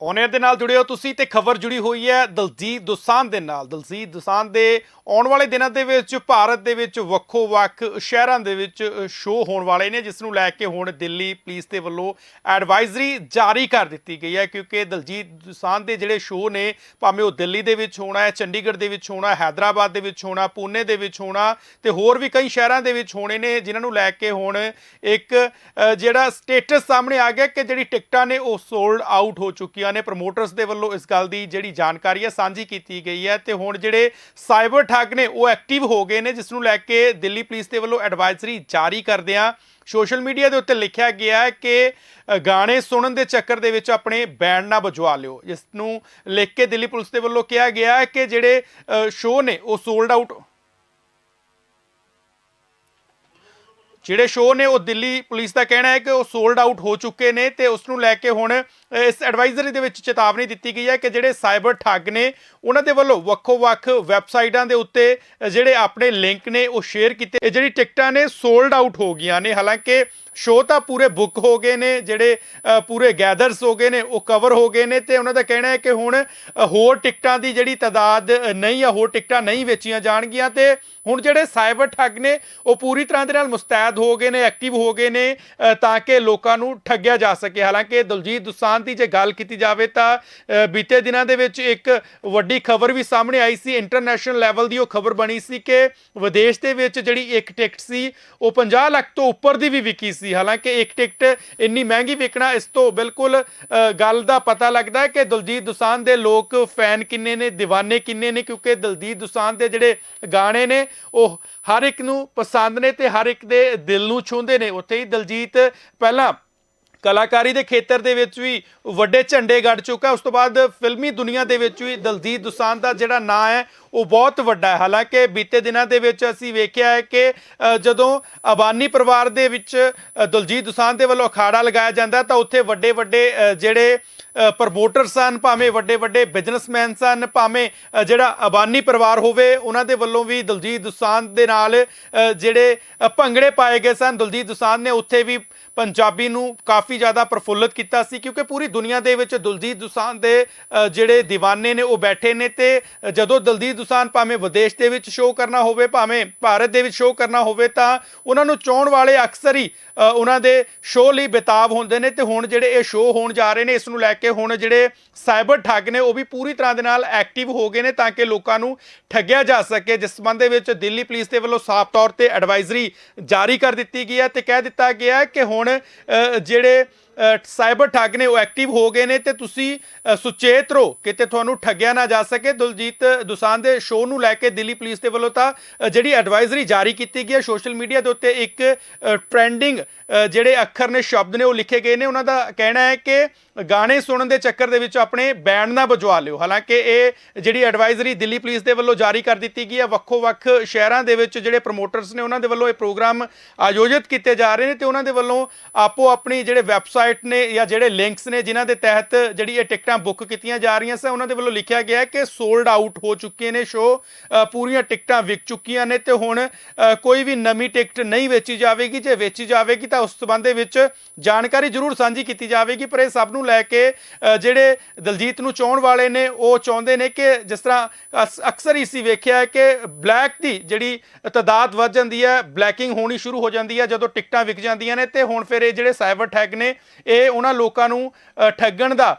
Owner ਦੇ ਨਾਲ ਜੁੜੇ ਹੋ ਤੁਸੀਂ ਤੇ ਖਬਰ ਜੁੜੀ ਹੋਈ ਹੈ ਦਲਜੀਤ ਦੋਸਾਂਝ ਦੇ ਨਾਲ। ਦਲਜੀਤ ਦੋਸਾਂਝ ਦੇ ਆਉਣ ਵਾਲੇ ਦਿਨਾਂ ਦੇ ਵਿੱਚ ਭਾਰਤ ਦੇ ਵਿੱਚ ਵੱਖੋ ਵੱਖ ਸ਼ਹਿਰਾਂ ਦੇ ਵਿੱਚ ਸ਼ੋਅ ਹੋਣ ਵਾਲੇ ਨੇ, ਜਿਸ ਨੂੰ ਲੈ ਕੇ ਹੁਣ ਦਿੱਲੀ ਪੁਲਿਸ ਦੇ ਵੱਲੋਂ ਐਡਵਾਈਜ਼ਰੀ ਜਾਰੀ ਕਰ ਦਿੱਤੀ ਗਈ ਹੈ, ਕਿਉਂਕਿ ਦਲਜੀਤ ਦੋਸਾਂਝ ਦੇ ਜਿਹੜੇ ਸ਼ੋਅ ਨੇ, ਭਾਵੇਂ ਉਹ ਦਿੱਲੀ ਦੇ ਵਿੱਚ ਹੋਣਾ ਹੈ, ਚੰਡੀਗੜ੍ਹ ਦੇ ਵਿੱਚ ਹੋਣਾ ਹੈਦਰਾਬਾਦ ਦੇ ਵਿੱਚ ਹੋਣਾ ਪੂਨੇ ਦੇ ਵਿੱਚ ਹੋਣਾ ਤੇ ਹੋਰ ਵੀ ਕਈ ਸ਼ਹਿਰਾਂ ਦੇ ਵਿੱਚ ਹੋਣੇ ਨੇ, ਜਿਨ੍ਹਾਂ ਨੂੰ ਲੈ ਕੇ ਹੁਣ ਇੱਕ ਜਿਹੜਾ ਸਟੇਟਸ ਸਾਹਮਣੇ ਆ ਗਿਆ ਕਿ ਜਿਹੜੀ ਟਿਕਟਾਂ ਨੇ ਉਹ ਸੋਲਡ ਆਊਟ ਹੋ ਚੁੱਕੀ ਚੁੱਕੀਆਂ ਨੇ ਪ੍ਰਮੋਟਰਸ ਦੇ ਵੱਲੋਂ ਇਸ ਗੱਲ ਦੀ ਜਿਹੜੀ ਜਾਣਕਾਰੀ ਹੈ ਸਾਂਝੀ ਕੀਤੀ ਗਈ ਹੈ ਤੇ ਹੁਣ ਜਿਹੜੇ ਸਾਈਬਰ ਠੱਗ ਨੇ ਉਹ ਐਕਟਿਵ ਹੋ ਗਏ ਨੇ, ਜਿਸ ਨੂੰ ਲੈ ਕੇ ਦਿੱਲੀ ਪੁਲਿਸ ਦੇ ਵੱਲੋਂ ਐਡਵਾਈਜ਼ਰੀ ਜਾਰੀ ਕਰਦਿਆਂ ਸੋਸ਼ਲ ਮੀਡੀਆ ਦੇ ਉੱਤੇ ਲਿਖਿਆ ਗਿਆ ਹੈ ਕਿ ਗਾਣੇ ਸੁਣਨ ਦੇ ਚੱਕਰ ਦੇ ਵਿੱਚ ਆਪਣੇ ਬੈਂਡ ਨਾ ਬਜਵਾ ਲਿਓ। ਜਿਸ ਨੂੰ ਲਿਖ ਕੇ ਦਿੱਲੀ ਪੁਲਿਸ ਦੇ ਵੱਲੋਂ ਕਿਹਾ ਗਿਆ ਹੈ ਕਿ ਜਿਹੜੇ ਸ਼ੋਅ ਨੇ ਉਹ ਸੋਲਡ ਆਊਟ ਜਿਹੜੇ ਸ਼ੋਅ ਨੇ, ਉਹ ਦਿੱਲੀ ਪੁਲਿਸ ਦਾ ਕਹਿਣਾ ਹੈ ਕਿ ਉਹ ਸੋਲਡ ਆਊਟ ਹੋ ਚੁੱਕੇ ਨੇ ਤੇ ਉਸ ਨੂੰ ਲੈ ਕੇ ਹੁਣ ਇਸ ਐਡਵਾਈਜ਼ਰੀ ਦੇ ਵਿੱਚ ਚੇਤਾਵਨੀ ਦਿੱਤੀ ਗਈ ਹੈ ਕਿ ਜਿਹੜੇ ਸਾਈਬਰ ਠੱਗ ਨੇ, ਉਹਨਾਂ ਦੇ ਵੱਲੋਂ ਵੱਖੋ-ਵੱਖ ਵੈਬਸਾਈਟਾਂ ਦੇ ਉੱਤੇ ਜਿਹੜੇ ਆਪਣੇ ਲਿੰਕ ਨੇ, ਉਹ ਸ਼ੇਅਰ ਕੀਤੇ। ਇਹ ਜਿਹੜੀ ਟਿਕਟਾਂ ਨੇ ਸੋਲਡ ਆਊਟ ਹੋ ਗਈਆਂ ਨੇ। ਹਾਲਾਂਕਿ ਸ਼ੋਅ ਤਾਂ ਪੂਰੇ ਬੁੱਕ ਹੋ ਗਏ ਨੇ, ਜਿਹੜੇ ਪੂਰੇ ਗੈਦਰਸ ਹੋ ਗਏ ਨੇ, ਉਹ ਕਵਰ ਹੋ ਗਏ ਨੇ ਤੇ ਉਹਨਾਂ ਦਾ ਕਹਿਣਾ ਹੈ ਕਿ ਹੁਣ ਹੋਰ ਟਿਕਟਾਂ ਦੀ ਜਿਹੜੀ ਤਾਦਾਦ ਨਹੀਂ ਆ, ਹੋਰ ਟਿਕਟਾਂ ਨਹੀਂ ਵੇਚੀਆਂ ਜਾਣਗੀਆਂ ਤੇ ਹੁਣ ਜਿਹੜੇ ਸਾਈਬਰ ਠੱਗ ਨੇ, ਉਹ ਪੂਰੀ ਤਰ੍ਹਾਂ ਦੇ ਨਾਲ ਮੁਸਤੈਦ ਹੋ ਗਏ ਨੇ, ਐਕਟਿਵ ਹੋ ਗਏ ਨੇ ਤਾਂ ਕਿ ਲੋਕਾਂ ਨੂੰ ਠੱਗਿਆ ਜਾ ਸਕੇ। ਹਾਲਾਂਕਿ ਦਲਜੀਤ ਦੁਸਾਂਝ ਦੀ ਜੇ ਗੱਲ ਕੀਤੀ ਜਾਵੇ ਤਾਂ ਬੀਤੇ ਦਿਨਾਂ ਦੇ ਵਿੱਚ ਇੱਕ ਵੱਡੀ ਖਬਰ ਵੀ ਸਾਹਮਣੇ ਆਈ ਸੀ, ਇੰਟਰਨੈਸ਼ਨਲ ਲੈਵਲ ਦੀ ਉਹ ਖਬਰ ਬਣੀ ਸੀ ਕਿ ਵਿਦੇਸ਼ ਦੇ ਵਿੱਚ ਜਿਹੜੀ ਇੱਕ ਟਿਕਟ ਸੀ, ਉਹ 50 ਲੱਖ ਤੋਂ ਉੱਪਰ ਦੀ ਵੀ ਵਿਕੀ ਸੀ। ਹਾਲਾਂਕਿ ਇੱਕ ਟਿਕਟ ਇੰਨੀ ਮਹਿੰਗੀ ਵਿਕਣਾ ਇਸ ਤੋਂ ਬਿਲਕੁਲ ਅ, ਗੱਲ ਦਾ ਪਤਾ ਲੱਗਦਾ ਹੈ ਕਿ ਦਲਜੀਤ ਦੁਸਾਂਝ ਦੇ ਲੋਕ ਫੈਨ ਕਿੰਨੇ ਨੇ دیਵਾਨੇ ਕਿੰਨੇ ਨੇ ਕਿਉਂਕਿ ਦਲਜੀਤ ਦੁਸਾਂਝ ਦੇ ਜਿਹੜੇ ਗਾਣੇ ਨੇ ਉਹ ਹਰ ਇੱਕ ਨੂੰ ਪਸੰਦ ਨੇ ਤੇ ਹਰ ਇੱਕ ਦੇ ਦਿਲ ਨੂੰ ਛੂੰਹਦੇ ਨੇ। ਉੱਥੇ ਹੀ ਦਲਜੀਤ ਪਹਿਲਾਂ ਕਲਾਕਾਰੀ ਦੇ ਖੇਤਰ ਦੇ ਵਿੱਚ ਵੀ ਵੱਡੇ ਝੰਡੇ ਗੱਡ ਚੁੱਕਾ। ਉਸ ਤੋਂ ਬਾਅਦ ਫਿਲਮੀ ਦੁਨੀਆ ਦੇ ਵਿੱਚ ਵੀ ਦਲਜੀਤ ਦੁਸਾਂਝ ਦਾ ਜਿਹੜਾ ਨਾਂ ਹੈ, ਉਹ ਬਹੁਤ ਵੱਡਾ ਹੈ। ਹਾਲਾਂਕਿ ਬੀਤੇ ਦਿਨਾਂ ਦੇ ਵਿੱਚ ਅਸੀਂ ਵੇਖਿਆ ਹੈ ਕਿ ਜਦੋਂ ਅਬਾਨੀ ਪਰਿਵਾਰ ਦੇ ਵਿੱਚ ਦਲਜੀਤ ਦੁਸਾਂਝ ਦੇ ਵੱਲੋਂ ਅਖਾੜਾ ਲਗਾਇਆ ਜਾਂਦਾ ਤਾਂ ਉੱਥੇ ਵੱਡੇ ਵੱਡੇ ਜਿਹੜੇ ਪ੍ਰਮੋਟਰ ਸਨ, ਭਾਵੇਂ ਵੱਡੇ ਵੱਡੇ ਬਿਜ਼ਨਸਮੈਨ ਸਨ, ਭਾਵੇਂ ਜਿਹੜਾ ਅਬਾਨੀ ਪਰਿਵਾਰ ਹੋਵੇ, ਉਹਨਾਂ ਦੇ ਵੱਲੋਂ ਵੀ ਦਲਜੀਤ ਦੁਸਾਂਝ ਦੇ ਨਾਲ ਜਿਹੜੇ ਭੰਗੜੇ ਪਾਏ ਗਏ ਸਨ, ਦਲਜੀਤ ਦੁਸਾਂਝ ਨੇ ਉੱਥੇ ਵੀ ਪੰਜਾਬੀ ਨੂੰ ਕਾਫੀ ਜ਼ਿਆਦਾ ਪ੍ਰਫੁੱਲਤ ਕੀਤਾ ਸੀ, ਕਿਉਂਕਿ ਪੂਰੀ ਦੁਨੀਆ ਦੇ ਵਿੱਚ ਦਲਜੀਤ ਦੁਸਾਂਝ ਦੇ ਜਿਹੜੇ دیਵਾਨੇ ਨੇ, ਉਹ ਬੈਠੇ ਨੇ ਤੇ ਜਦੋਂ ਦਲਜੀਤ ਦੁਸਾਂਝ ਭਾਵੇਂ ਵਿਦੇਸ਼ ਦੇ ਵਿੱਚ ਸ਼ੋਅ ਕਰਨਾ ਹੋਵੇ, ਭਾਵੇਂ ਭਾਰਤ ਦੇ ਵਿੱਚ ਸ਼ੋਅ ਕਰਨਾ ਹੋਵੇ, ਤਾਂ ਉਹਨਾਂ ਨੂੰ ਚਾਹਣ ਵਾਲੇ ਅਕਸਰ ਹੀ ਉਹਨਾਂ ਦੇ ਸ਼ੋਅ ਲਈ ਬੇਤਾਬ ਹੁੰਦੇ ਨੇ ਤੇ ਹੁਣ ਜਿਹੜੇ ਇਹ ਸ਼ੋਅ ਹੋਣ ਜਾ ਰਹੇ ਨੇ, ਇਸ ਨੂੰ ਲੈ ਕੇ ਹੁਣ ਜਿਹੜੇ ਸਾਈਬਰ ਠੱਗ ਨੇ ਉਹ ਵੀ ਪੂਰੀ ਤਰ੍ਹਾਂ ਦੇ ਨਾਲ ਐਕਟਿਵ ਹੋ ਗਏ ਨੇ ਤਾਂ ਕਿ ਲੋਕਾਂ ਨੂੰ ਠੱਗਿਆ ਜਾ ਸਕੇ ਜਿਸ ਸੰਬੰਧ ਦੇ ਵਿੱਚ ਦਿੱਲੀ ਪੁਲਿਸ ਦੇ ਵੱਲੋਂ ਸਾਫ਼ ਤੌਰ ਤੇ ਐਡਵਾਈਜ਼ਰੀ ਜਾਰੀ ਕਰ ਦਿੱਤੀ ਗਈ ਹੈ ਤੇ ਕਹਿ ਦਿੱਤਾ ਗਿਆ ਕਿ ਹੁਣ ਅ, ਜਿਹੜੇ ਸਾਈਬਰ ਠੱਗ ਨੇ ਉਹ ਐਕਟਿਵ ਹੋ ਗਏ ਨੇ ਤੇ ਤੁਸੀਂ ਸੁਚੇਤ ਰਹੋ, ਕਿਤੇ ਤੁਹਾਨੂੰ ਠੱਗਿਆ ਨਾ ਜਾ ਸਕੇ। ਦਲਜੀਤ ਦੁਸਾਂਝ ਦੇ ਸ਼ੋਅ ਨੂੰ ਲੈ ਕੇ ਦਿੱਲੀ ਪੁਲਿਸ ਦੇ ਵੱਲੋਂ ਤਾਂ ਜਿਹੜੀ ਐਡਵਾਈਜ਼ਰੀ ਜਾਰੀ ਕੀਤੀ ਗਈ ਹੈ, ਸੋਸ਼ਲ ਮੀਡੀਆ ਦੇ ਉੱਤੇ ਇੱਕ ਟ੍ਰੈਂਡਿੰਗ ਜਿਹੜੇ ਅੱਖਰ ਨੇ, ਸ਼ਬਦ ਨੇ, ਉਹ ਲਿਖੇ ਗਏ ਨੇ। ਉਹਨਾਂ ਦਾ ਕਹਿਣਾ ਹੈ ਕਿ ਗਾਣੇ ਸੁਣਨ ਦੇ ਚੱਕਰ ਦੇ ਵਿੱਚ ਆਪਣੇ ਬੈਂਡ ਨਾ ਬਜਵਾ ਲਿਓ। ਹਾਲਾਂਕਿ ਇਹ ਜਿਹੜੀ ਐਡਵਾਈਜ਼ਰੀ ਦਿੱਲੀ ਪੁਲਿਸ ਦੇ ਵੱਲੋਂ ਜਾਰੀ ਕਰ ਦਿੱਤੀ ਗਈ ਹੈ ਵੱਖੋ ਵੱਖ ਸ਼ਹਿਰਾਂ ਦੇ ਵਿੱਚ ਜਿਹੜੇ ਪ੍ਰਮੋਟਰਸ ਨੇ, ਉਹਨਾਂ ਦੇ ਵੱਲੋਂ ਇਹ ਪ੍ਰੋਗਰਾਮ ਆਯੋਜਿਤ ਕੀਤੇ ਜਾ ਰਹੇ ਨੇ ਤੇ ਉਹਨਾਂ ਦੇ ਵੱਲੋਂ ਆਪੋ ਆਪਣੀ ਜਿਹੜੇ ਵੈਬਸਾਈਟ ਨੇ ਜਾਂ ਜਿਹੜੇ ਲਿੰਕਸ ਨੇ ਜਿਨ੍ਹਾਂ ਦੇ ਤਹਿਤ ਜਿਹੜੀ ਇਹ ਟਿਕਟਾਂ ਬੁੱਕ ਕੀਤੀਆਂ ਜਾ ਰਹੀਆਂ ਸਨ, ਉਹਨਾਂ ਦੇ ਵੱਲੋਂ ਲਿਖਿਆ ਗਿਆ ਕਿ ਸੋਲਡ ਆਊਟ ਹੋ ਚੁੱਕੇ ਨੇ ਸ਼ੋ ਪੂਰੀਆਂ ਟਿਕਟਾਂ ਵਿਕ ਚੁੱਕੀਆਂ ਨੇ ਤੇ ਹੁਣ ਕੋਈ ਵੀ ਨਵੀਂ ਟਿਕਟ ਨਹੀਂ ਵੇਚੀ ਜਾਵੇਗੀ। ਜੇ ਵੇਚੀ ਜਾਵੇਗੀ ਤਾਂ ਉਸ ਸੰਬੰਧ ਦੇ ਵਿੱਚ ਜਾਣਕਾਰੀ ਜ਼ਰੂਰ ਸਾਂਝੀ ਕੀਤੀ ਜਾਵੇਗੀ, ਪਰ ਇਹ ਸਭ ਨੂੰ ਲੈ ਕੇ ਜਿਹੜੇ ਦਲਜੀਤ ਨੂੰ ਚਾਹਣ ਵਾਲੇ ਨੇ, ਉਹ ਚਾਹੁੰਦੇ ਨੇ ਕਿ ਜਿਸ ਤਰ੍ਹਾਂ ਅਸ- ਅਕਸਰ ਹੀ ਸੀ ਵੇਖਿਆ ਹੈ ਕਿ ਬਲੈਕ ਦੀ ਜਿਹੜੀ ਤਾਦਾਦ ਵੱਧ ਜਾਂਦੀ ਹੈ ਬਲੈਕਿੰਗ ਹੋਣੀ ਸ਼ੁਰੂ ਹੋ ਜਾਂਦੀ ਹੈ ਜਦੋਂ ਟਿਕਟਾਂ ਵਿਕ ਜਾਂਦੀਆਂ ਨੇ ਤੇ ਹੁਣ ਫਿਰ ਇਹ ਜਿਹੜੇ ਸਾਈਬਰ ਠੱਗ ਨੇ ਇਹ ਉਹਨਾਂ ਲੋਕਾਂ ਨੂੰ ਠੱਗਣ ਦਾ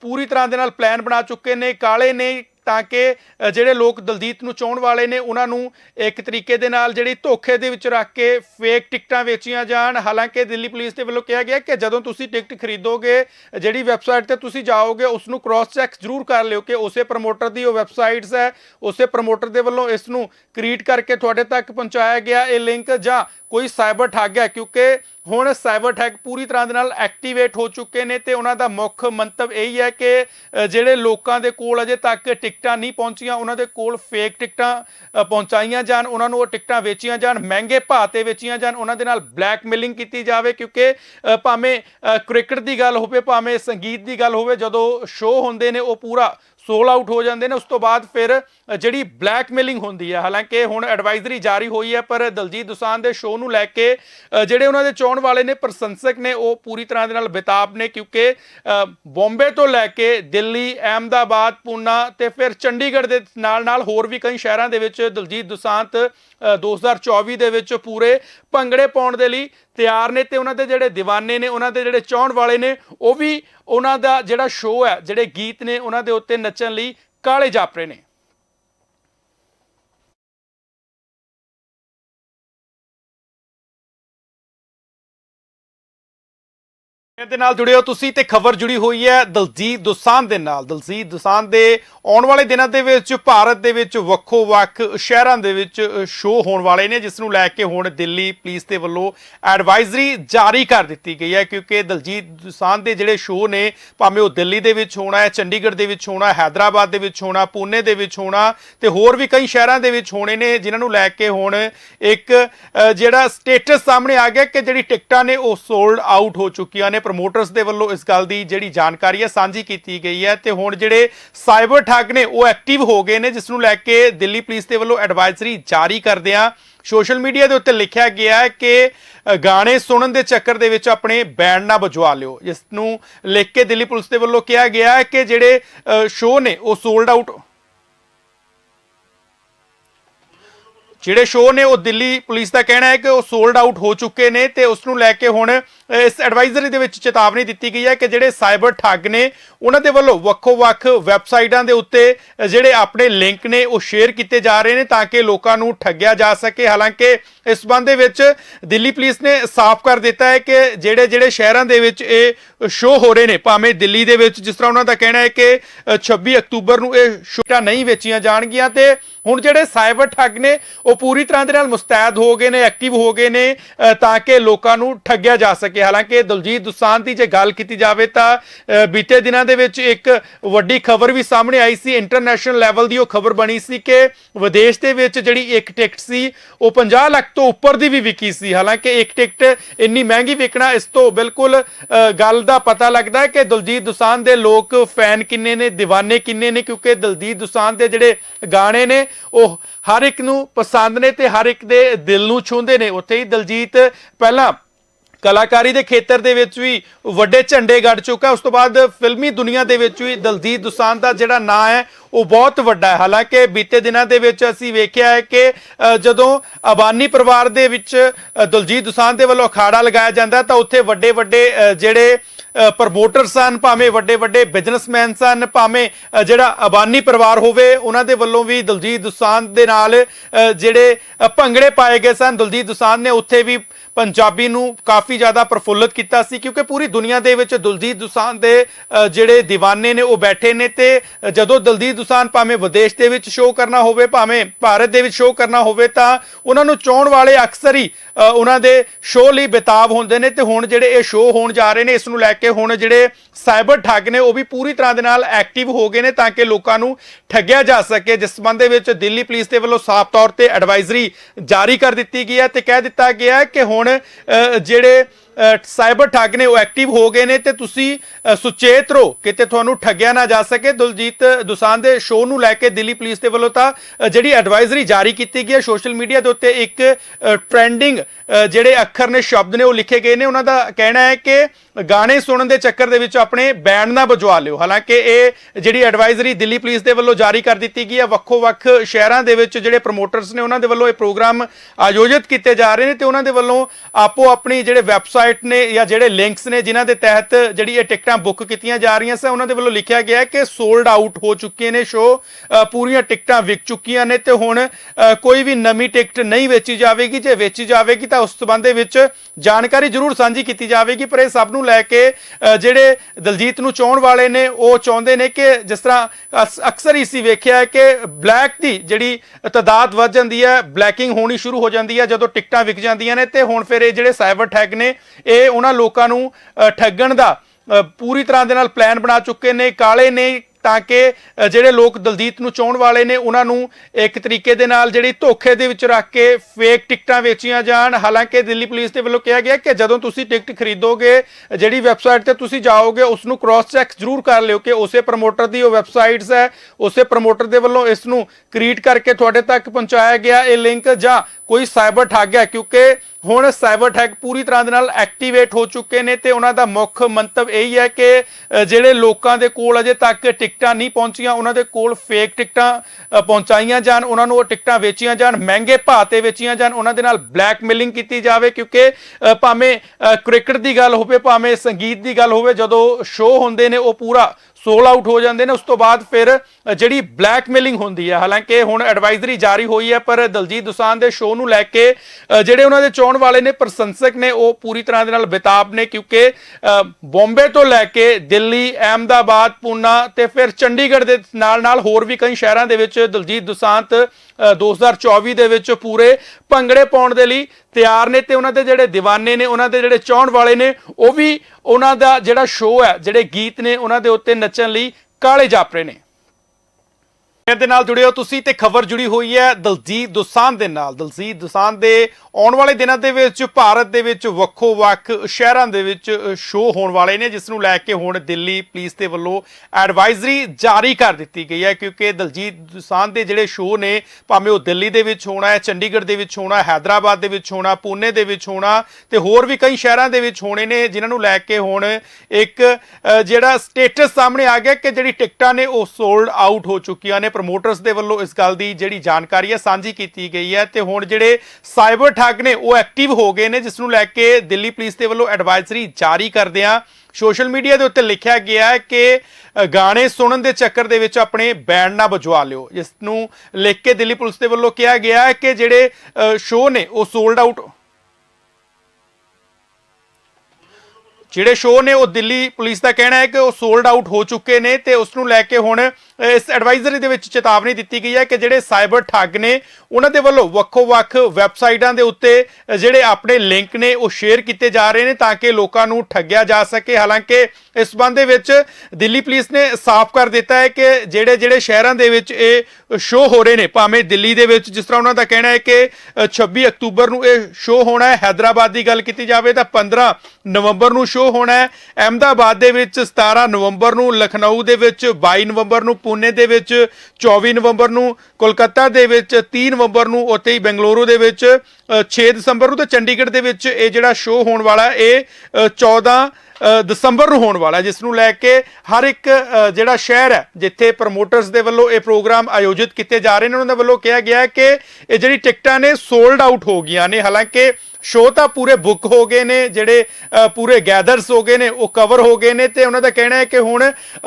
ਪੂਰੀ ਤਰ੍ਹਾਂ ਦੇ ਨਾਲ ਪਲਾਨ ਬਣਾ ਚੁੱਕੇ ਨੇ, ਕਾਲੇ ਨੇ ਤਾਂ ਕਿ ਜਿਹੜੇ ਲੋਕ ਦਲਜੀਤ ਨੂੰ ਚਾਹਣ ਵਾਲੇ ਨੇ, ਉਹਨਾਂ ਨੂੰ ਇੱਕ ਤਰੀਕੇ ਦੇ ਨਾਲ ਜਿਹੜੀ ਧੋਖੇ ਦੇ ਵਿੱਚ ਰੱਖ ਕੇ ਫੇਕ ਟਿਕਟਾਂ ਵੇਚੀਆਂ ਜਾਣ। ਹਾਲਾਂਕਿ ਦਿੱਲੀ ਪੁਲਿਸ ਦੇ ਵੱਲੋਂ ਕਿਹਾ ਗਿਆ ਕਿ ਜਦੋਂ ਤੁਸੀਂ ਟਿਕਟ ਖਰੀਦੋਗੇ, ਜਿਹੜੀ ਵੈਬਸਾਈਟ ਤੇ ਤੁਸੀਂ ਜਾਓਗੇ ਉਸ ਨੂੰ ਕ੍ਰਾਸ ਚੈੱਕ ਜ਼ਰੂਰ ਕਰ ਲਿਓ ਕਿ ਉਸੇ ਪ੍ਰਮੋਟਰ ਦੀ ਉਹ ਵੈਬਸਾਈਟਸ ਹੈ, ਉਸੇ ਪ੍ਰਮੋਟਰ ਦੇ ਵੱਲੋਂ ਇਸ ਨੂੰ ਕ੍ਰੀਏਟ ਕਰਕੇ ਤੁਹਾਡੇ ਤੱਕ ਪਹੁੰਚਾਇਆ ਗਿਆ ਇਹ ਲਿੰਕ ਜਾਂ ਕੋਈ ਸਾਈਬਰ ਠੱਗ ਹੈ, ਕਿਉਂਕਿ ਹੁਣ ਸਾਈਬਰ ਠੈਕ ਪੂਰੀ ਤਰ੍ਹਾਂ ਦੇ ਨਾਲ ਐਕਟੀਵੇਟ ਹੋ ਚੁੱਕੇ ਨੇ ਤੇ ਉਹਨਾਂ ਦਾ ਮੁੱਖ ਮੰਤਵ ਇਹੀ ਹੈ ਕਿ ਜਿਹੜੇ ਲੋਕਾਂ ਦੇ ਕੋਲ ਅਜੇ ਤੱਕ ਟਿਕਟਾਂ ਨਹੀਂ ਪਹੁੰਚੀਆਂ, ਉਹਨਾਂ ਦੇ ਕੋਲ ਫੇਕ ਟਿਕਟਾਂ ਪਹੁੰਚਾਈਆਂ ਜਾਣ, ਉਹਨਾਂ ਨੂੰ ਉਹ ਟਿਕਟਾਂ ਵੇਚੀਆਂ ਜਾਣ, ਮਹਿੰਗੇ ਭਾਅ ਤੇ ਵੇਚੀਆਂ ਜਾਣ, ਉਹਨਾਂ ਦੇ ਨਾਲ ਬਲੈਕਮੇਲਿੰਗ ਕੀਤੀ ਜਾਵੇ ਕਿਉਂਕਿ ਭਾਵੇਂ ਕ੍ਰਿਕਟ ਦੀ ਗੱਲ ਹੋਵੇ, ਭਾਵੇਂ ਸੰਗੀਤ ਦੀ ਗੱਲ ਹੋਵੇ, ਜਦੋਂ ਸ਼ੋਅ ਹੁੰਦੇ ਨੇ, ਉਹ ਪੂਰਾ ਸੋਲ ਆਊਟ ਹੋ ਜਾਂਦੇ ਨੇ ਉਸ ਤੋਂ ਬਾਅਦ ਫਿਰ ਜਿਹੜੀ ਬਲੈਕਮੇਲਿੰਗ ਹੁੰਦੀ ਹੈ ਹਾਲਾਂਕਿ ਹੁਣ ਐਡਵਾਈਜ਼ਰੀ ਜਾਰੀ ਹੋਈ ਹੈ ਪਰ ਦਲਜੀਤ ਦੋਸਾਂਝ ਦੇ ਸ਼ੋਅ ਨੂੰ ਲੈ ਕੇ ਜਿਹੜੇ ਉਹਨਾਂ ਦੇ ਚਾਹਣ ਵਾਲੇ ਨੇ ਪ੍ਰਸ਼ੰਸਕ ਨੇ ਉਹ ਪੂਰੀ ਤਰ੍ਹਾਂ ਦੇ ਨਾਲ ਬੇਤਾਬ ਨੇ ਕਿਉਂਕਿ ਅ, ਬੰਬੇ ਤੋਂ ਲੈ ਕੇ ਦਿੱਲੀ ਅਹਿਮਦਾਬਾਦ ਪੂਨਾ ਤੇ ਫਿਰ ਚੰਡੀਗੜ੍ਹ ਦੇ ਨਾਲ ਨਾਲ ਹੋਰ ਵੀ ਕਈ ਸ਼ਹਿਰਾਂ ਦੇ ਵਿੱਚ ਦਲਜੀਤ ਦੋਸਾਂਝ ਅ, 2024 ਦੇ ਵਿੱਚ ਪੂਰੇ ਭੰਗੜੇ ਪਾਉਣ ਦੇ ਲਈ ਤਿਆਰ ਨੇ ਤੇ ਉਹਨਾਂ ਦੇ ਜਿਹੜੇ دیਵਾਨੇ ਨੇ, ਉਹਨਾਂ ਦੇ ਜਿਹੜੇ ਚਾਹਣ ਵਾਲੇ ਨੇ, ਉਹ ਵੀ ਉਹਨਾਂ ਦਾ ਜਿਹੜਾ ਸ਼ੋਅ ਹੈ, ਜਿਹੜੇ ਗੀਤ ਨੇ, ਉਹਨਾਂ ਦੇ ਉੱਤੇ ਨੱਚਣ ਲਈ ਕਾਲੇ ਜਾਪਰੇ ਨੇ। ਦੇ ਨਾਲ ਜੁੜੇ ਹੋ ਤੁਸੀਂ ਤੇ ਖਬਰ ਜੁੜੀ ਹੋਈ ਹੈ ਦਲਜੀਤ ਦੋਸਾਂਝ ਦੇ ਨਾਲ। ਦਲਜੀਤ ਦੋਸਾਂਝ ਦੇ ਆਉਣ ਵਾਲੇ ਦਿਨਾਂ ਦੇ ਵਿੱਚ ਭਾਰਤ ਦੇ ਵਿੱਚ ਵੱਖੋ ਵੱਖ ਸ਼ਹਿਰਾਂ ਦੇ ਵਿੱਚ ਸ਼ੋਅ ਹੋਣ ਵਾਲੇ ਨੇ, ਜਿਸ ਨੂੰ ਲੈ ਕੇ ਹੁਣ ਦਿੱਲੀ ਪੁਲਿਸ ਦੇ ਵੱਲੋਂ ਐਡਵਾਈਜ਼ਰੀ ਜਾਰੀ ਕਰ ਦਿੱਤੀ ਗਈ ਹੈ, ਕਿਉਂਕਿ ਦਲਜੀਤ ਦੋਸਾਂਝ ਦੇ ਜਿਹੜੇ ਸ਼ੋਅ ਨੇ, ਭਾਵੇਂ ਉਹ ਦਿੱਲੀ ਦੇ ਵਿੱਚ ਹੋਣਾ ਹੈ, ਚੰਡੀਗੜ੍ਹ ਦੇ ਵਿੱਚ ਹੋਣਾ, ਹੈਦਰਾਬਾਦ ਦੇ ਵਿੱਚ ਹੋਣਾ ਪੂਨੇ ਦੇ ਵਿੱਚ ਹੋਣਾ ਤੇ ਹੋਰ ਵੀ ਕਈ ਸ਼ਹਿਰਾਂ ਦੇ ਵਿੱਚ ਹੋਣੇ ਨੇ, ਜਿਨ੍ਹਾਂ ਨੂੰ ਲੈ ਕੇ ਹੁਣ ਇੱਕ ਜਿਹੜਾ ਸਟੇਟਸ ਸਾਹਮਣੇ ਆ ਗਿਆ ਕਿ ਜਿਹੜੀ ਟਿਕਟਾਂ ਨੇ ਉਹ ਸੋਲਡ ਆਊਟ ਹੋ ਚੁੱਕੀਆਂ ਨੇ। ਪ੍ਰਮੋਟਰਸ ਦੇ ਵੱਲੋਂ ਇਸ ਗੱਲ ਦੀ ਜਿਹੜੀ ਜਾਣਕਾਰੀ ਹੈ, ਸਾਂਝੀ ਕੀਤੀ ਗਈ ਹੈ ਤੇ ਹੁਣ ਜਿਹੜੇ ਸਾਈਬਰ ਠੱਗ ਨੇ, ਉਹ ਐਕਟਿਵ ਹੋ ਗਏ ਨੇ, ਜਿਸ ਨੂੰ ਲੈ ਕੇ ਦਿੱਲੀ ਪੁਲਿਸ ਦੇ ਵੱਲੋਂ ਐਡਵਾਈਜ਼ਰੀ ਜਾਰੀ ਕਰਦਿਆਂ ਸੋਸ਼ਲ ਮੀਡੀਆ ਦੇ ਉੱਤੇ ਲਿਖਿਆ ਗਿਆ ਹੈ ਕਿ ਗਾਣੇ ਸੁਣਨ ਦੇ ਚੱਕਰ ਦੇ ਵਿੱਚ ਆਪਣੇ ਬੈਂਡ ਨਾ ਬਜਵਾ ਲਿਓ। ਜਿਸ ਨੂੰ ਲਿਖ ਕੇ ਦਿੱਲੀ ਪੁਲਿਸ ਦੇ ਵੱਲੋਂ ਕਿਹਾ ਗਿਆ ਹੈ ਕਿ ਜਿਹੜੇ ਸ਼ੋਅ ਨੇ, ਉਹ ਸੋਲਡ ਆਊਟ ਜਿਹੜੇ ਸ਼ੋਅ ਨੇ, ਉਹ ਦਿੱਲੀ ਪੁਲਿਸ ਦਾ ਕਹਿਣਾ ਹੈ ਕਿ ਉਹ ਸੋਲਡ ਆਊਟ ਹੋ ਚੁੱਕੇ ਨੇ ਤੇ ਉਸ ਨੂੰ ਲੈ ਕੇ ਹੁਣ ਇਸ ਐਡਵਾਈਜ਼ਰੀ ਦੇ ਵਿੱਚ ਚੇਤਾਵਨੀ ਦਿੱਤੀ ਗਈ ਹੈ ਕਿ ਜਿਹੜੇ ਸਾਈਬਰ ਠੱਗ ਨੇ ਉਹਨਾਂ ਦੇ ਵੱਲੋਂ ਵੱਖੋ-ਵੱਖ ਵੈਬਸਾਈਟਾਂ ਦੇ ਉੱਤੇ ਜਿਹੜੇ ਆਪਣੇ ਲਿੰਕ ਨੇ ਉਹ ਸ਼ੇਅਰ ਕੀਤੇ ਜਾ ਰਹੇ ਨੇ ਤਾਂ ਕਿ ਲੋਕਾਂ ਨੂੰ ਠੱਗਿਆ ਜਾ ਸਕੇ। ਹਾਲਾਂਕਿ ਇਸ ਸੰਬੰਧ ਦੇ ਵਿੱਚ ਦਿੱਲੀ ਪੁਲਿਸ ਨੇ ਸਾਫ਼ ਕਰ ਦਿੱਤਾ ਹੈ ਕਿ ਜਿਹੜੇ ਜਿਹੜੇ ਸ਼ਹਿਰਾਂ ਦੇ ਵਿੱਚ ਇਹ ਸ਼ੋਅ ਹੋ ਰਹੇ ਨੇ ਭਾਵੇਂ ਦਿੱਲੀ ਦੇ ਵਿੱਚ ਜਿਸ ਤਰ੍ਹਾਂ ਉਹਨਾਂ ਦਾ ਕਹਿਣਾ ਹੈ ਕਿ ਅ, 26 ਅਕਤੂਬਰ ਨੂੰ ਇਹ ਸ਼ੋਅ ਨਹੀਂ ਵੇਚੀਆਂ ਜਾਣਗੀਆਂ ਤੇ ਹੁਣ ਜਿਹੜੇ ਸਾਈਬਰ ਠੱਗ ਨੇ ਉਹ ਪੂਰੀ ਤਰ੍ਹਾਂ ਦੇ ਨਾਲ ਮੁਸਤੈਦ ਹੋ ਗਏ ਨੇ ਐਕਟਿਵ ਹੋ ਗਏ ਨੇ ਤਾਂ ਕਿ ਲੋਕਾਂ ਨੂੰ ਠੱਗਿਆ ਜਾ ਸਕੇ। ਹਾਲਾਂਕਿ ਦਲਜੀਤ ਦੋਸਾਂਝ ਦੀ ਜੇ ਗੱਲ ਕੀਤੀ ਜਾਵੇ ਤਾਂ ਬੀਤੇ ਦਿਨਾਂ ਦੇ ਵਿੱਚ ਇੱਕ ਵੱਡੀ ਖਬਰ ਵੀ ਸਾਹਮਣੇ ਆਈ ਸੀ। ਇੰਟਰਨੈਸ਼ਨਲ ਲੈਵਲ ਦੀ ਉਹ ਖਬਰ ਬਣੀ ਸੀ ਕਿ ਵਿਦੇਸ਼ ਦੇ ਵਿੱਚ ਜਿਹੜੀ ਇੱਕ ਟਿਕਟ ਸੀ ਉਹ 50 ਲੱਖ ਤੋਂ ਉੱਪਰ ਦੀ ਵੀ ਵਿਕੀ ਸੀ। ਹਾਲਾਂਕਿ ਇੱਕ ਟਿਕਟ ਇੰਨੀ ਮਹਿੰਗੀ ਵਿਕਣਾ ਇਸ ਤੋਂ ਬਿਲਕੁਲ ਅ, ਗੱਲ ਦਾ ਪਤਾ ਲੱਗਦਾ ਹੈ ਕਿ ਦਲਜੀਤ ਦੋਸਾਂਝ ਦੇ ਲੋਕ ਫੈਨ ਕਿੰਨੇ ਨੇ دیਵਾਨੇ ਕਿੰਨੇ ਨੇ ਕਿਉਂਕਿ ਦਲਜੀਤ ਦੋਸਾਂਝ ਦੇ ਜਿਹੜੇ ਗਾਣੇ ਨੇ ਉਹ ਹਰ ਇੱਕ ਨੂੰ ਪਸੰਦ ਨੇ ਤੇ ਹਰ ਇੱਕ ਦੇ ਦਿਲ ਨੂੰ ਛੂੰਹਦੇ ਨੇ। ਉੱਥੇ ਹੀ ਦਲਜੀਤ ਪਹਿਲਾਂ ਕਲਾਕਾਰੀ ਦੇ ਖੇਤਰ ਦੇ ਵਿੱਚ ਵੀ ਵੱਡੇ ਝੰਡੇ ਗੱਡ ਚੁੱਕਾ। ਉਸ ਤੋਂ ਬਾਅਦ ਫਿਲਮੀ ਦੁਨੀਆ ਦੇ ਵਿੱਚ ਵੀ ਦਲਜੀਤ ਦੋਸਾਂਝ ਦਾ ਜਿਹੜਾ ਨਾਂ ਹੈ, ਉਹ ਬਹੁਤ ਵੱਡਾ ਹੈ। ਹਾਲਾਂਕਿ ਬੀਤੇ ਦਿਨਾਂ ਦੇ ਵਿੱਚ ਅਸੀਂ ਵੇਖਿਆ ਹੈ ਕਿ ਜਦੋਂ ਅਬਾਨੀ ਪਰਿਵਾਰ ਦੇ ਵਿੱਚ ਦਲਜੀਤ ਦੋਸਾਂਝ ਦੇ ਵੱਲੋਂ ਅਖਾੜਾ ਲਗਾਇਆ ਜਾਂਦਾ, ਤਾਂ ਉੱਥੇ ਵੱਡੇ ਵੱਡੇ ਜਿਹੜੇ ਪ੍ਰਮੋਟਰ ਸਨ, ਭਾਵੇਂ ਵੱਡੇ ਵੱਡੇ ਬਿਜ਼ਨਸਮੈਨ ਸਨ, ਭਾਵੇਂ ਜਿਹੜਾ ਅਬਾਨੀ ਪਰਿਵਾਰ ਹੋਵੇ, ਉਹਨਾਂ ਦੇ ਵੱਲੋਂ ਵੀ ਦਲਜੀਤ ਦੋਸਾਂਝ ਦੇ ਨਾਲ ਜਿਹੜੇ ਭੰਗੜੇ ਪਾਏ ਗਏ ਸਨ। ਦਲਜੀਤ ਦੋਸਾਂਝ ਨੇ ਉੱਥੇ ਵੀ ਪੰਜਾਬੀ ਨੂੰ ਕਾਫੀ ਜ਼ਿਆਦਾ ਪ੍ਰਫੁੱਲਤ ਕੀਤਾ ਸੀ, ਕਿਉਂਕਿ ਪੂਰੀ ਦੁਨੀਆ ਦੇ ਵਿੱਚ ਦਲਜੀਤ ਦੋਸਾਂਝ ਦੇ ਜਿਹੜੇ دیਵਾਨੇ ਨੇ, ਉਹ ਬੈਠੇ ਨੇ ਤੇ ਜਦੋਂ ਦਲਜੀਤ ਦੋਸਾਂਝ ਭਾਵੇਂ ਵਿਦੇਸ਼ ਦੇ ਵਿੱਚ ਸ਼ੋਅ ਕਰਨਾ ਹੋਵੇ, ਭਾਵੇਂ ਭਾਰਤ ਦੇ ਵਿੱਚ ਸ਼ੋਅ ਕਰਨਾ ਹੋਵੇ, ਤਾਂ ਉਹਨਾਂ ਨੂੰ ਚੋਣ ਵਾਲੇ ਅਕਸਰ ਹੀ ਉਹਨਾਂ ਦੇ ਸ਼ੋਅ ਲਈ ਬੇਤਾਬ ਹੁੰਦੇ ਨੇ ਤੇ ਹੁਣ ਜਿਹੜੇ ਇਹ ਸ਼ੋਅ ਹੋਣ ਜਾ ਰਹੇ ਨੇ, ਇਸ ਨੂੰ ਲੈ ਕੇ ਹੁਣ ਜਿਹੜੇ ਸਾਈਬਰ ਠੱਗ ਨੇ, ਉਹ ਵੀ ਪੂਰੀ ਤਰ੍ਹਾਂ ਦੇ ਨਾਲ ਐਕਟਿਵ ਹੋ ਗਏ ਨੇ ਤਾਂ ਕਿ ਲੋਕਾਂ ਨੂੰ ਠੱਗਿਆ ਜਾ ਸਕੇ। ਜਿਸ ਸੰਬੰਧ ਦੇ ਵਿੱਚ ਦਿੱਲੀ ਪੁਲਿਸ ਦੇ ਵੱਲੋਂ ਸਾਫ਼ ਤੌਰ ਤੇ ਐਡਵਾਈਜ਼ਰੀ ਜਾਰੀ ਕਰ ਦਿੱਤੀ ਗਈ ਹੈ ਤੇ ਕਹਿ ਦਿੱਤਾ ਗਿਆ ਹੈ ਕਿ ਹੁਣ ਜਿਹੜੇ ਸਾਈਬਰ ਠੱਗ ਨੇ ਉਹ ਐਕਟਿਵ ਹੋ ਗਏ ਨੇ ਤੇ ਤੁਸੀਂ ਸੁਚੇਤ ਰਹੋ, ਕਿਤੇ ਤੁਹਾਨੂੰ ਠੱਗਿਆ ਨਾ ਜਾ ਸਕੇ। ਦਲਜੀਤ ਦੋਸਾਂਝ ਦੇ ਸ਼ੋਅ ਨੂੰ ਲੈ ਕੇ ਦਿੱਲੀ ਪੁਲਿਸ ਦੇ ਵੱਲੋਂ ਤਾਂ ਜਿਹੜੀ ਐਡਵਾਈਜ਼ਰੀ ਜਾਰੀ ਕੀਤੀ ਗਈ ਹੈ ਸੋਸ਼ਲ ਮੀਡੀਆ ਦੇ ਉੱਤੇ ਇੱਕ ਟ੍ਰੈਂਡਿੰਗ ਜਿਹੜੇ ਅੱਖਰ ਨੇ, ਸ਼ਬਦ ਨੇ ਉਹ ਲਿਖੇ ਗਏ ਨੇ। ਉਹਨਾਂ ਦਾ ਕਹਿਣਾ ਹੈ ਕਿ ਗਾਣੇ ਸੁਣਨ ਦੇ ਚੱਕਰ ਦੇ ਵਿੱਚ ਆਪਣੇ ਬੈਂਡ ਨਾ ਬਜਵਾ ਲਿਓ। ਹਾਲਾਂਕਿ ਇਹ ਜਿਹੜੀ ਐਡਵਾਈਜ਼ਰੀ ਦਿੱਲੀ ਪੁਲਿਸ ਦੇ ਵੱਲੋਂ ਜਾਰੀ ਕਰ ਦਿੱਤੀ ਗਈ ਹੈ ਵੱਖੋ ਵੱਖ ਸ਼ਹਿਰਾਂ ਦੇ ਵਿੱਚ ਜਿਹੜੇ ਪ੍ਰਮੋਟਰਸ ਨੇ, ਉਹਨਾਂ ਦੇ ਵੱਲੋਂ ਇਹ ਪ੍ਰੋਗਰਾਮ ਆਯੋਜਿਤ ਕੀਤੇ ਜਾ ਰਹੇ ਨੇ ਤੇ ਉਹਨਾਂ ਦੇ ਵੱਲੋਂ ਆਪੋ ਆਪਣੀ ਜਿਹੜੇ ਵੈਬਸਾਈਟ ਨੇ ਜਾਂ ਜਿਹੜੇ ਲਿੰਕਸ ਨੇ ਜਿਨ੍ਹਾਂ ਦੇ ਤਹਿਤ ਜਿਹੜੀ ਇਹ ਟਿਕਟਾਂ ਬੁੱਕ ਕੀਤੀਆਂ ਜਾ ਰਹੀਆਂ ਸਨ, ਉਹਨਾਂ ਦੇ ਵੱਲੋਂ ਲਿਖਿਆ ਗਿਆ ਕਿ ਸੋਲਡ ਆਊਟ ਹੋ ਚੁੱਕੇ ਨੇ ਸ਼ੋ ਪੂਰੀਆਂ ਟਿਕਟਾਂ ਵਿਕ ਚੁੱਕੀਆਂ ਨੇ ਤੇ ਹੁਣ ਕੋਈ ਵੀ ਨਵੀਂ ਟਿਕਟ ਨਹੀਂ ਵੇਚੀ ਜਾਵੇਗੀ। ਜੇ ਵੇਚੀ ਜਾਵੇਗੀ ਤਾਂ ਉਸ ਸਬੰਧ ਦੇ ਵਿੱਚ ਜਾਣਕਾਰੀ ਜ਼ਰੂਰ ਸਾਂਝੀ ਕੀਤੀ ਜਾਵੇਗੀ, ਪਰ ਇਹ ਸਭ ਨੂੰ ਲੈ ਕੇ ਜਿਹੜੇ ਦਲਜੀਤ ਨੂੰ ਚਾਹਣ ਵਾਲੇ ਨੇ, ਉਹ ਚਾਹੁੰਦੇ ਨੇ ਕਿ ਜਿਸ ਤਰ੍ਹਾਂ ਅਸ- ਅਕਸਰ ਹੀ ਸੀ ਵੇਖਿਆ ਹੈ ਕਿ ਬਲੈਕ ਦੀ ਜਿਹੜੀ ਤਾਦਾਦ ਵੱਧ ਜਾਂਦੀ ਹੈ ਬਲੈਕਿੰਗ ਹੋਣੀ ਸ਼ੁਰੂ ਹੋ ਜਾਂਦੀ ਹੈ ਜਦੋਂ ਟਿਕਟਾਂ ਵਿਕ ਜਾਂਦੀਆਂ ਨੇ ਤੇ ਹੁਣ ਫਿਰ ਇਹ ਜਿਹੜੇ ਸਾਈਬਰ ਠੱਗ ਨੇ ਇਹ ਉਹਨਾਂ ਲੋਕਾਂ ਨੂੰ ਠੱਗਣ ਦਾ ਪੂਰੀ ਤਰ੍ਹਾਂ ਦੇ ਨਾਲ ਪਲਾਨ ਬਣਾ ਚੁੱਕੇ ਨੇ, ਕਾਲੇ ਨੇ ਤਾਂ ਕਿ ਜਿਹੜੇ ਲੋਕ ਦਲਜੀਤ ਨੂੰ ਚਾਹਣ ਵਾਲੇ ਨੇ, ਉਹਨਾਂ ਨੂੰ ਇੱਕ ਤਰੀਕੇ ਦੇ ਨਾਲ ਜਿਹੜੀ ਧੋਖੇ ਦੇ ਵਿੱਚ ਰੱਖ ਕੇ ਫੇਕ ਟਿਕਟਾਂ ਵੇਚੀਆਂ ਜਾਣ। ਹਾਲਾਂਕਿ ਦਿੱਲੀ ਪੁਲਿਸ ਦੇ ਵੱਲੋਂ ਕਿਹਾ ਗਿਆ ਕਿ ਜਦੋਂ ਤੁਸੀਂ ਟਿਕਟ ਖਰੀਦੋਗੇ, ਜਿਹੜੀ ਵੈਬਸਾਈਟ ਤੇ ਤੁਸੀਂ ਜਾਓਗੇ ਉਸ ਨੂੰ ਕ੍ਰਾਸ ਚੈੱਕ ਜ਼ਰੂਰ ਕਰ ਲਿਓ ਕਿ ਉਸੇ ਪ੍ਰਮੋਟਰ ਦੀ ਉਹ ਵੈਬਸਾਈਟਸ ਹੈ। ਉਸੇ ਪ੍ਰਮੋਟਰ ਦੇ ਵੱਲੋਂ ਇਸ ਨੂੰ ਕ੍ਰੀਏਟ ਕਰਕੇ ਤੁਹਾਡੇ ਤੱਕ ਪਹੁੰਚਾਇਆ ਗਿਆ ਇਹ ਲਿੰਕ ਜਾਂ ਕੋਈ ਸਾਈਬਰ ਠੱਗ ਹੈ, ਕਿਉਂਕਿ ਹੁਣ ਸਾਈਬਰ ਠੱਗ ਪੂਰੀ ਤਰ੍ਹਾਂ ਦੇ ਨਾਲ ਐਕਟੀਵੇਟ ਹੋ ਚੁੱਕੇ ਨੇ ਤੇ ਉਹਨਾਂ ਦਾ ਮੁੱਖ ਮੰਤਵ ਇਹੀ ਹੈ ਕਿ ਜਿਹੜੇ ਲੋਕਾਂ ਦੇ ਕੋਲ ਅਜੇ ਤੱਕ ਟਿਕਟਾਂ ਨਹੀਂ ਪਹੁੰਚੀਆਂ, ਉਹਨਾਂ ਦੇ ਕੋਲ ਫੇਕ ਟਿਕਟਾਂ ਪਹੁੰਚਾਈਆਂ ਜਾਣ, ਉਹਨਾਂ ਨੂੰ ਉਹ ਟਿਕਟਾਂ ਵੇਚੀਆਂ ਜਾਣ, ਮਹਿੰਗੇ ਭਾਅ ਤੇ ਵੇਚੀਆਂ ਜਾਣ, ਉਹਨਾਂ ਦੇ ਨਾਲ ਬਲੈਕਮੇਲਿੰਗ ਕੀਤੀ ਜਾਵੇ, ਕਿਉਂਕਿ ਭਾਵੇਂ ਕ੍ਰਿਕਟ ਦੀ ਗੱਲ ਹੋਵੇ, ਭਾਵੇਂ ਸੰਗੀਤ ਦੀ ਗੱਲ ਹੋਵੇ, ਜਦੋਂ ਸ਼ੋਅ ਹੁੰਦੇ ਨੇ, ਉਹ ਪੂਰਾ ਸੋਲ ਆਊਟ ਹੋ ਜਾਂਦੇ ਨੇ ਉਸ ਤੋਂ ਬਾਅਦ ਫਿਰ ਜਿਹੜੀ ਬਲੈਕਮੇਲਿੰਗ ਹੁੰਦੀ ਹੈ ਹਾਲਾਂਕਿ ਹੁਣ ਐਡਵਾਈਜ਼ਰੀ ਜਾਰੀ ਹੋਈ ਹੈ ਪਰ ਦਲਜੀਤ ਦੋਸਾਂਝ ਦੇ ਸ਼ੋਅ ਨੂੰ ਲੈ ਕੇ ਜਿਹੜੇ ਉਹਨਾਂ ਦੇ ਚਾਹਣ ਵਾਲੇ ਨੇ ਪ੍ਰਸ਼ੰਸਕ ਨੇ ਉਹ ਪੂਰੀ ਤਰ੍ਹਾਂ ਦੇ ਨਾਲ ਬੇਤਾਬ ਨੇ ਕਿਉਂਕਿ ਅ, ਬੰਬੇ ਤੋਂ ਲੈ ਕੇ ਦਿੱਲੀ ਅਹਿਮਦਾਬਾਦ ਪੂਨਾ ਤੇ ਫਿਰ ਚੰਡੀਗੜ੍ਹ ਦੇ ਨਾਲ ਨਾਲ ਹੋਰ ਵੀ ਕਈ ਸ਼ਹਿਰਾਂ ਦੇ ਵਿੱਚ ਦਲਜੀਤ ਦੁਸਾਂਤ 2024 ਦੇ ਵਿੱਚ ਪੂਰੇ ਭੰਗੜੇ ਪਾਉਣ ਦੇ ਲਈ ਤਿਆਰ ਨੇ ਤੇ ਉਹਨਾਂ ਦੇ ਜਿਹੜੇ دیਵਾਨੇ ਨੇ, ਉਹਨਾਂ ਦੇ ਜਿਹੜੇ ਚਾਹਣ ਵਾਲੇ ਨੇ, ਉਹ ਵੀ ਉਹਨਾਂ ਦਾ ਜਿਹੜਾ ਸ਼ੋਅ ਹੈ, ਜਿਹੜੇ ਗੀਤ ਨੇ, ਉਹਨਾਂ ਦੇ ਉੱਤੇ ਨੱਚਣ ਲਈ ਕਾਲੇ ਜਾਪਰੇ ਨੇ। ਦੇ ਨਾਲ ਜੁੜੇ ਹੋ ਤੁਸੀਂ ਤੇ ਖਬਰ ਜੁੜੀ ਹੋਈ ਹੈ ਦਲਜੀਤ ਦੋਸਾਂਝ ਦੇ ਨਾਲ। ਦਲਜੀਤ ਦੋਸਾਂਝ ਦੇ ਆਉਣ ਵਾਲੇ ਦਿਨਾਂ ਦੇ ਵਿੱਚ ਭਾਰਤ ਦੇ ਵਿੱਚ ਵੱਖੋ ਵੱਖ ਸ਼ਹਿਰਾਂ ਦੇ ਵਿੱਚ ਸ਼ੋਅ ਹੋਣ ਵਾਲੇ ਨੇ, ਜਿਸ ਨੂੰ ਲੈ ਕੇ ਹੁਣ ਦਿੱਲੀ ਪੁਲਿਸ ਦੇ ਵੱਲੋਂ ਐਡਵਾਈਜ਼ਰੀ ਜਾਰੀ ਕਰ ਦਿੱਤੀ ਗਈ ਹੈ, ਕਿਉਂਕਿ ਦਲਜੀਤ ਦੋਸਾਂਝ ਦੇ ਜਿਹੜੇ ਸ਼ੋਅ ਨੇ, ਭਾਵੇਂ ਉਹ ਦਿੱਲੀ ਦੇ ਵਿੱਚ ਹੋਣਾ ਹੈ, ਚੰਡੀਗੜ੍ਹ ਦੇ ਵਿੱਚ ਹੋਣਾ, ਹੈਦਰਾਬਾਦ ਦੇ ਵਿੱਚ ਹੋਣਾ ਪੂਨੇ ਦੇ ਵਿੱਚ ਹੋਣਾ ਤੇ ਹੋਰ ਵੀ ਕਈ ਸ਼ਹਿਰਾਂ ਦੇ ਵਿੱਚ ਹੋਣੇ ਨੇ, ਜਿਨ੍ਹਾਂ ਨੂੰ ਲੈ ਕੇ ਹੁਣ ਇੱਕ ਜਿਹੜਾ ਸਟੇਟਸ ਸਾਹਮਣੇ ਆ ਗਿਆ ਕਿ ਜਿਹੜੀ ਟਿਕਟਾਂ ਨੇ ਉਹ ਸੋਲਡ ਆਊਟ ਹੋ ਚੁੱਕੀਆਂ ਨੇ। ਪ੍ਰਮੋਟਰਸ ਦੇ ਵੱਲੋਂ ਇਸ ਗੱਲ ਦੀ ਜਿਹੜੀ ਜਾਣਕਾਰੀ ਹੈ, ਸਾਂਝੀ ਕੀਤੀ ਗਈ ਹੈ ਤੇ ਹੁਣ ਜਿਹੜੇ ਸਾਈਬਰ ਠੱਗ ਨੇ, ਉਹ ਐਕਟਿਵ ਹੋ ਗਏ ਨੇ ਜਿਸ ਨੂੰ ਲੈ ਕੇ ਦਿੱਲੀ ਪੁਲਿਸ ਦੇ ਵੱਲੋਂ ਐਡਵਾਈਜ਼ਰੀ ਜਾਰੀ ਕਰਦਿਆਂ ਸੋਸ਼ਲ ਮੀਡੀਆ ਦੇ ਉੱਤੇ ਲਿਖਿਆ ਗਿਆ ਹੈ ਕਿ ਗਾਣੇ ਸੁਣਨ ਦੇ ਚੱਕਰ ਦੇ ਵਿੱਚ ਆਪਣੇ ਬੈਂਡ ਨਾ ਬਜਵਾ ਲਿਓ। ਜਿਸ ਨੂੰ ਲਿਖ ਕੇ ਦਿੱਲੀ ਪੁਲਿਸ ਦੇ ਵੱਲੋਂ ਕਿਹਾ ਗਿਆ ਹੈ ਕਿ ਜਿਹੜੇ ਸ਼ੋਅ ਨੇ, ਉਹ ਸੋਲਡ ਆਊਟ ਜਿਹੜੇ ਸ਼ੋਅ ਨੇ, ਉਹ ਦਿੱਲੀ ਪੁਲਿਸ ਦਾ ਕਹਿਣਾ ਹੈ ਕਿ ਉਹ ਸੋਲਡ ਆਊਟ ਹੋ ਚੁੱਕੇ ਨੇ ਤੇ ਉਸ ਨੂੰ ਲੈ ਕੇ ਹੁਣ ਇਸ ਐਡਵਾਈਜ਼ਰੀ ਦੇ ਵਿੱਚ ਚੇਤਾਵਨੀ ਦਿੱਤੀ ਗਈ ਹੈ ਕਿ ਜਿਹੜੇ ਸਾਈਬਰ ਠੱਗ ਨੇ ਉਹਨਾਂ ਦੇ ਵੱਲੋਂ ਵੱਖੋ-ਵੱਖ ਵੈਬਸਾਈਟਾਂ ਦੇ ਉੱਤੇ ਜਿਹੜੇ ਆਪਣੇ ਲਿੰਕ ਨੇ ਉਹ ਸ਼ੇਅਰ ਕੀਤੇ ਜਾ ਰਹੇ ਨੇ ਤਾਂ ਕਿ ਲੋਕਾਂ ਨੂੰ ਠੱਗਿਆ ਜਾ ਸਕੇ। ਹਾਲਾਂਕਿ ਇਸ ਸੰਬੰਧ ਦੇ ਵਿੱਚ ਦਿੱਲੀ ਪੁਲਿਸ ਨੇ ਸਾਫ਼ ਕਰ ਦਿੱਤਾ ਹੈ ਕਿ ਜਿਹੜੇ ਜਿਹੜੇ ਸ਼ਹਿਰਾਂ ਦੇ ਵਿੱਚ ਇਹ ਸ਼ੋਅ ਹੋ ਰਹੇ ਨੇ ਭਾਵੇਂ ਦਿੱਲੀ ਦੇ ਵਿੱਚ ਜਿਸ ਤਰ੍ਹਾਂ ਉਹਨਾਂ ਦਾ ਕਹਿਣਾ ਹੈ ਕਿ ਅ, 26 ਅਕਤੂਬਰ ਨੂੰ ਇਹ ਸ਼ੋਅ ਹੋਣਾ ਹੈ ਹੈਦਰਾਬਾਦ ਦੀ ਗੱਲ ਕੀਤੀ ਜਾਵੇ ਤਾਂ 15 ਨਵੰਬਰ ਨੂੰ ਸ਼ੋਅ ਹੋਣਾ ਹੈ। ਅਹਿਮਦਾਬਾਦ ਦੇ ਵਿੱਚ 17 ਨਵੰਬਰ ਨੂੰ ਲਖਨਊ ਦੇ ਵਿੱਚ 22 ਨਵੰਬਰ ਨੂੰ ਪੁਣੇ ਦੇ ਵਿੱਚ 24 ਨਵੰਬਰ ਨੂੰ, ਕੋਲਕਾਤਾ ਦੇ ਵਿੱਚ 30 ਨਵੰਬਰ ਨੂੰ, ਉੱਥੇ ਹੀ ਬੈਂਗਲੁਰੂ ਦੇ ਵਿੱਚ 6 ਦਸੰਬਰ ਨੂੰ ਤੇ ਚੰਡੀਗੜ੍ਹ ਦੇ ਵਿੱਚ ਇਹ ਜਿਹੜਾ ਸ਼ੋਅ ਹੋਣ ਵਾਲਾ ਇਹ ਅ, 14 ਦਸੰਬਰ ਨੂੰ ਹੋਣ ਵਾਲਾ ਜਿਸ ਨੂੰ ਲੈ ਕੇ ਹਰ ਇੱਕ ਜਿਹੜਾ ਸ਼ਹਿਰ ਹੈ ਜਿੱਥੇ ਪ੍ਰਮੋਟਰਸ ਦੇ ਵੱਲੋਂ ਇਹ ਪ੍ਰੋਗਰਾਮ ਆਯੋਜਿਤ ਕੀਤੇ ਜਾ ਰਹੇ ਨੇ ਉਹਨਾਂ ਦੇ ਵੱਲੋਂ ਕਿਹਾ ਗਿਆ ਕਿ ਇਹ ਜਿਹੜੀ ਟਿਕਟਾਂ ਨੇ ਸੋਲਡ ਆਊਟ ਹੋ ਗਈਆਂ ਨੇ। ਹਾਲਾਂਕਿ ਸ਼ੋਅ ਤਾਂ ਪੂਰੇ ਬੁੱਕ ਹੋ ਗਏ ਨੇ ਜਿਹੜੇ ਪੂਰੇ ਗੈਦਰਸ ਹੋ ਗਏ ਨੇ ਉਹ ਕਵਰ ਹੋ ਗਏ ਨੇ ਤੇ ਉਹਨਾਂ ਦਾ ਕਹਿਣਾ ਹੈ ਕਿ ਹੁਣ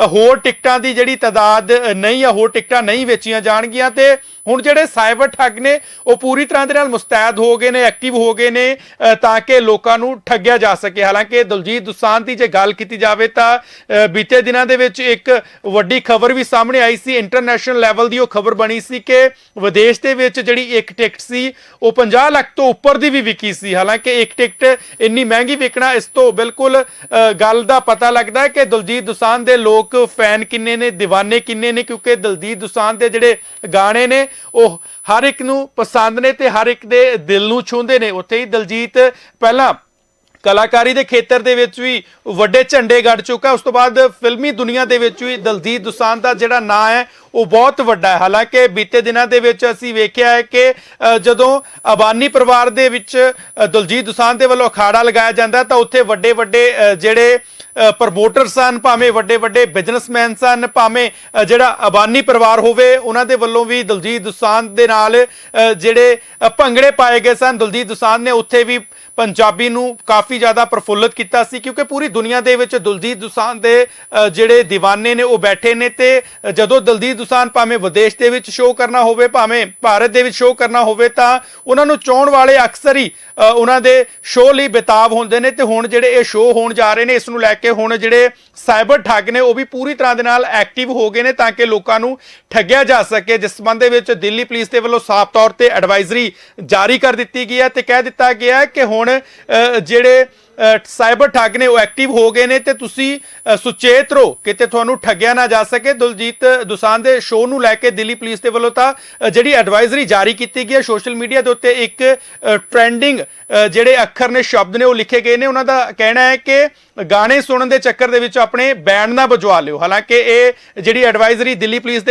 ਹੋਰ ਟਿਕਟਾਂ ਦੀ ਜਿਹੜੀ ਤਾਦਾਦ ਨਹੀਂ ਆ ਹੋਰ ਟਿਕਟਾਂ ਨਹੀਂ ਵੇਚੀਆਂ ਜਾਣਗੀਆਂ ਤੇ ਹੁਣ ਜਿਹੜੇ ਸਾਈਬਰ ਠੱਗ ਨੇ, ਉਹ ਪੂਰੀ ਤਰ੍ਹਾਂ ਦੇ ਨਾਲ ਮੁਸਤੈਦ ਹੋ ਗਏ ਨੇ, ਐਕਟਿਵ ਹੋ ਗਏ ਨੇ ਤਾਂ ਕਿ ਲੋਕਾਂ ਨੂੰ ਠੱਗਿਆ ਜਾ ਸਕੇ। ਹਾਲਾਂਕਿ ਦਲਜੀਤ ਦੁਸਾਂਝ ਦੀ ਜੇ ਗੱਲ ਕੀਤੀ ਜਾਵੇ ਤਾਂ ਬੀਤੇ ਦਿਨਾਂ ਦੇ ਵਿੱਚ ਇੱਕ ਵੱਡੀ ਖਬਰ ਵੀ ਸਾਹਮਣੇ ਆਈ ਸੀ। ਇੰਟਰਨੈਸ਼ਨਲ ਲੈਵਲ ਦੀ ਉਹ ਖਬਰ ਬਣੀ ਸੀ ਕਿ ਵਿਦੇਸ਼ ਦੇ ਵਿੱਚ ਜਿਹੜੀ ਇੱਕ ਟਿਕਟ ਸੀ, ਉਹ 50 ਲੱਖ ਤੋਂ ਉੱਪਰ ਦੀ ਵੀ ਵਿਕੀ ਸੀ। ਹਾਲਾਂਕਿ ਇੱਕ ਟਿਕਟ ਇੰਨੀ ਮਹਿੰਗੀ ਵਿਕਣਾ, ਇਸ ਤੋਂ ਬਿਲਕੁਲ ਗੱਲ ਦਾ ਪਤਾ ਲੱਗਦਾ ਹੈ ਕਿ ਦਲਜੀਤ ਦੁਸਾਂਝ ਦੇ ਲੋਕ ਫੈਨ ਕਿੰਨੇ ਨੇ دیਵਾਨੇ ਕਿੰਨੇ ਨੇ, ਕਿਉਂਕਿ ਦਲਜੀਤ ਦੁਸਾਂਝ ਦੇ ਜਿਹੜੇ ਗਾਣੇ ਨੇ ਉਹ ਹਰ ਇੱਕ ਨੂੰ ਪਸੰਦ ਨੇ ਤੇ ਹਰ ਇੱਕ ਦੇ ਦਿਲ ਨੂੰ ਛੂੰਹਦੇ ਨੇ। ਉੱਥੇ ਹੀ ਦਲਜੀਤ ਪਹਿਲਾਂ ਕਲਾਕਾਰੀ ਦੇ ਖੇਤਰ ਦੇ ਵਿੱਚ ਵੀ ਵੱਡੇ ਝੰਡੇ ਗੱਡ ਚੁੱਕਾ ਉਸ ਤੋਂ ਬਾਅਦ ਫਿਲਮੀ ਦੁਨੀਆ ਦੇ ਵਿੱਚ ਵੀ ਦਲਜੀਤ ਦੁਸਾਂਝ ਦਾ ਜਿਹੜਾ ਨਾਂ ਹੈ ਉਹ ਬਹੁਤ ਵੱਡਾ ਹੈ। ਹਾਲਾਂਕਿ ਬੀਤੇ ਦਿਨਾਂ ਦੇ ਵਿੱਚ ਅਸੀਂ ਵੇਖਿਆ ਹੈ ਕਿ ਅ, ਜਦੋਂ ਅਬਾਨੀ ਪਰਿਵਾਰ ਦੇ ਵਿੱਚ ਦਲਜੀਤ ਦੁਸਾਂਝ ਦੇ ਵੱਲੋਂ ਅਖਾੜਾ ਲਗਾਇਆ ਜਾਂਦਾ ਤਾਂ ਉੱਥੇ ਵੱਡੇ ਵੱਡੇ ਅ, ਜਿਹੜੇ ਪ੍ਰਮੋਟਰ ਸਨ, ਭਾਵੇਂ ਵੱਡੇ ਵੱਡੇ ਬਿਜ਼ਨਸਮੈਨ ਸਨ, ਭਾਵੇਂ ਜਿਹੜਾ ਅਬਾਨੀ ਪਰਿਵਾਰ ਹੋਵੇ, ਉਹਨਾਂ ਦੇ ਵੱਲੋਂ ਵੀ ਦਲਜੀਤ ਦੁਸਾਂਝ ਦੇ ਨਾਲ ਜਿਹੜੇ ਭੰਗੜੇ ਪਾਏ ਗਏ ਸਨ, ਦਲਜੀਤ ਦੁਸਾਂਝ ਨੇ ਉੱਥੇ ਵੀ ਪੰਜਾਬੀ ਨੂੰ ਕਾਫੀ ਜ਼ਿਆਦਾ ਪ੍ਰਫੁੱਲਤ ਕੀਤਾ ਸੀ, ਕਿਉਂਕਿ ਪੂਰੀ ਦੁਨੀਆ ਦੇ ਵਿੱਚ ਦਲਜੀਤ ਦੁਸਾਂਝ ਦੇ ਜਿਹੜੇ دیਵਾਨੇ ਨੇ, ਉਹ ਬੈਠੇ ਨੇ ਤੇ ਜਦੋਂ ਦਲਜੀਤ ਦੁਸਾਂਝ ਭਾਵੇਂ ਵਿਦੇਸ਼ ਦੇ ਵਿੱਚ ਸ਼ੋਅ ਕਰਨਾ ਹੋਵੇ, ਭਾਵੇਂ ਭਾਰਤ ਦੇ ਵਿੱਚ ਸ਼ੋਅ ਕਰਨਾ ਹੋਵੇ, ਤਾਂ ਉਹਨਾਂ ਨੂੰ ਚਾਹਣ ਵਾਲੇ ਅਕਸਰ ਹੀ ਉਹਨਾਂ ਦੇ ਸ਼ੋਅ ਲਈ ਬੇਤਾਬ ਹੁੰਦੇ ਨੇ ਤੇ ਹੁਣ ਜਿਹੜੇ ਇਹ ਸ਼ੋਅ ਹੋਣ ਜਾ ਰਹੇ ਨੇ, ਇਸ ਨੂੰ ਲੈ ਕੇ ਹੁਣ ਜਿਹੜੇ ਸਾਈਬਰ ਠੱਗ ਨੇ ਉਹ ਵੀ ਪੂਰੀ ਤਰ੍ਹਾਂ ਦੇ ਨਾਲ ਐਕਟਿਵ ਹੋ ਗਏ ਨੇ ਤਾਂ ਕਿ ਲੋਕਾਂ ਨੂੰ ਠੱਗਿਆ ਜਾ ਸਕੇ ਜਿਸ ਸੰਬੰਧ ਦੇ ਵਿੱਚ ਦਿੱਲੀ ਪੁਲਿਸ ਦੇ ਵੱਲੋਂ ਸਾਫ਼ ਤੌਰ ਤੇ ਐਡਵਾਈਜ਼ਰੀ ਜਾਰੀ ਕਰ ਦਿੱਤੀ ਗਈ ਹੈ ਤੇ ਕਹਿ ਦਿੱਤਾ ਗਿਆ ਕਿ ਹੁਣ ਅ, ਜਿਹੜੇ ਸਾਈਬਰ ਠੱਗ ਨੇ ਉਹ ਐਕਟਿਵ ਹੋ ਗਏ ਨੇ ਤੇ ਤੁਸੀਂ ਸੁਚੇਤ ਰਹੋ, ਕਿਤੇ ਤੁਹਾਨੂੰ ਠੱਗਿਆ ਨਾ ਜਾ ਸਕੇ। ਦਲਜੀਤ ਦੁਸਾਨ ਦੇ ਸ਼ੋਅ ਨੂੰ ਲੈ ਕੇ ਦਿੱਲੀ ਪੁਲਿਸ ਦੇ ਵੱਲੋਂ ਤਾਂ ਜਿਹੜੀ ਐਡਵਾਈਜ਼ਰੀ ਜਾਰੀ ਕੀਤੀ ਗਈ ਹੈ ਸੋਸ਼ਲ ਮੀਡੀਆ ਦੇ ਉੱਤੇ ਇੱਕ ਟ੍ਰੈਂਡਿੰਗ ਜਿਹੜੇ ਅੱਖਰ ਨੇ, ਸ਼ਬਦ ਨੇ ਉਹ ਲਿਖੇ ਗਏ ਨੇ। ਉਹਨਾਂ ਦਾ ਕਹਿਣਾ ਹੈ ਕਿ ਗਾਣੇ ਸੁਣਨ ਦੇ ਚੱਕਰ ਦੇ ਵਿੱਚ ਆਪਣੇ ਬੈਂਡ ਨਾ ਬਜਵਾ ਲਿਓ। ਹਾਲਾਂਕਿ ਇਹ ਜਿਹੜੀ ਐਡਵਾਈਜ਼ਰੀ ਦਿੱਲੀ ਪੁਲਿਸ ਦੇ